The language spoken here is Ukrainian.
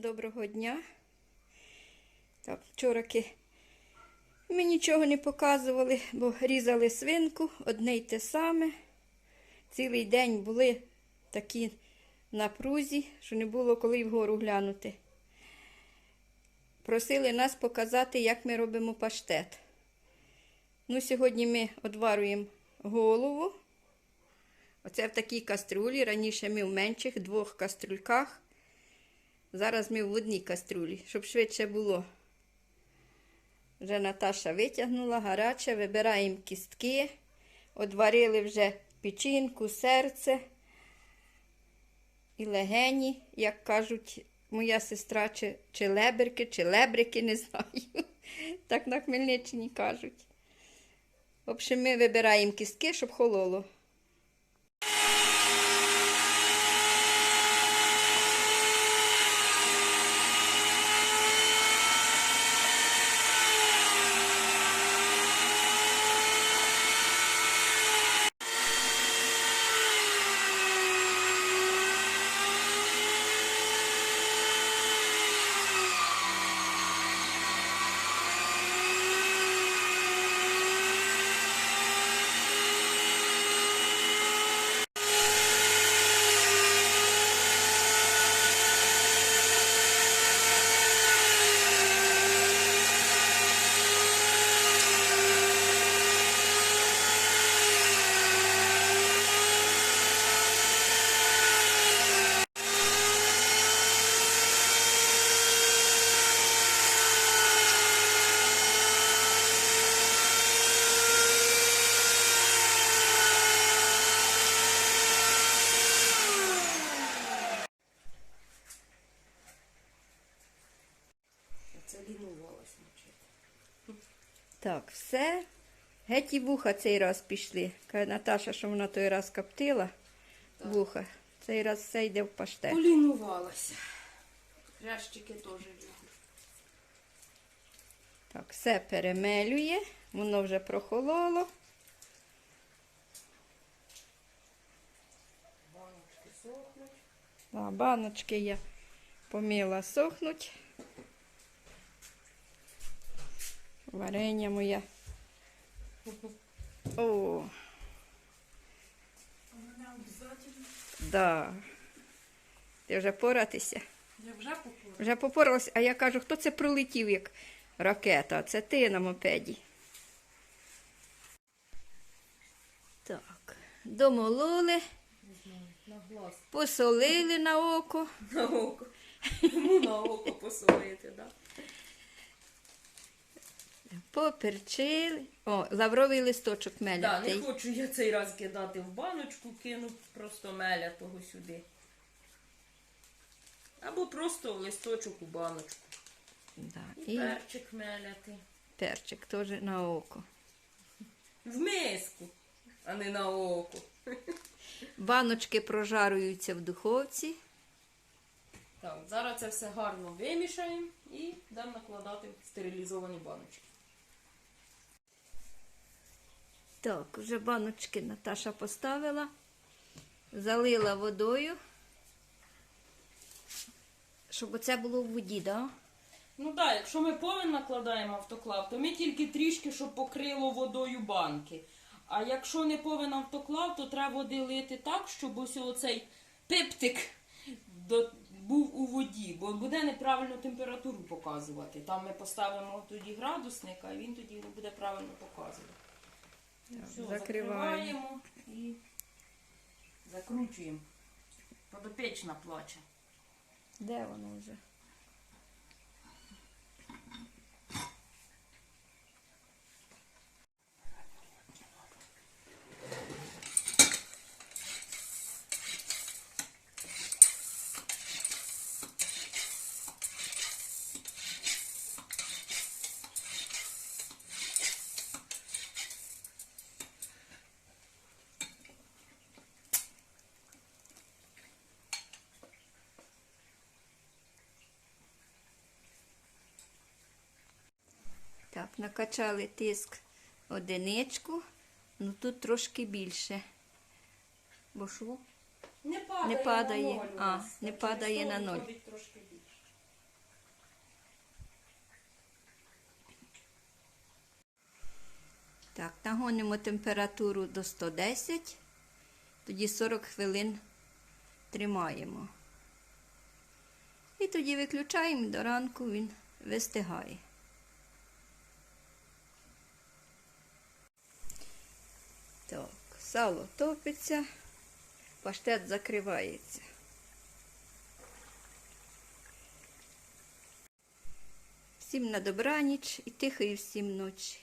доброго дня. Так, вчораки ми нічого не показували, бо різали свинку, одне й те саме. Цілий день були такі напрузі, що не було коли вгору глянути. Просили нас показати, як ми робимо паштет. Ну, сьогодні ми одварюємо голову. Оце в такій каструлі. Раніше ми в менших двох каструльках. Зараз ми в одній каструлі, щоб швидше було. Вже Наташа витягнула, гаряче, вибираємо кістки, одварили вже печінку, серце і легені, як кажуть моя сестра, чи, чи леберки, чи лебрики, не знаю. Так на Хмельниччині кажуть. В общем, ми вибираємо кістки, щоб хололо. Так, все. Геть і вуха цей раз пішли. Каже Наташа, що вона той раз коптила вуха. Цей раз все йде в паштет. Полінувалася. Хрящики теж люблю. Так, все перемелює, воно вже прохололо. Баночки сохнуть. А, баночки я помила сохнуть. Варення моє. О, Вона обов'язково. да. Ти вже поратися? Я вже попала. Вже попоралась, а я кажу, хто це пролетів як ракета? А Це ти на мопеді. Так, домололи, посолили на око. На око. Йому на око посолити, так? Поперчили. О, лавровий листочок Да, мелятий. не хочу я цей раз кидати в баночку, кину просто меля того сюди. Або просто листочок у баночку. Да. І І перчик меляти. перчик теж на око. В миску, а не на око. Баночки прожарюються в духовці. Так, зараз це все гарно вимішаємо і дам накладати в стерилізовані баночки. Так, вже баночки Наташа поставила, залила водою, щоб оце було в воді, да? Ну так, якщо ми повен накладаємо автоклав, то ми тільки трішки, щоб покрило водою банки. А якщо не повен автоклав, то треба води лити так, щоб ось оцей пиптик до, був у воді, бо буде неправильну температуру показувати. Там ми поставимо тоді градусник, а він тоді буде правильно показувати. Все, закриваємо. закриваємо і закручуємо. Подопечна плаче. Де воно вже? Так, накачали тиск одиничку, ну тут трошки більше, бо швук не падає, не падає. На ноль а, нас, не падає на ноль. Так, нагонимо температуру до 110, тоді 40 хвилин тримаємо. І тоді виключаємо до ранку він вистигає. Сало топиться, паштет закривається. Всім на добраніч і тихої всім ночі.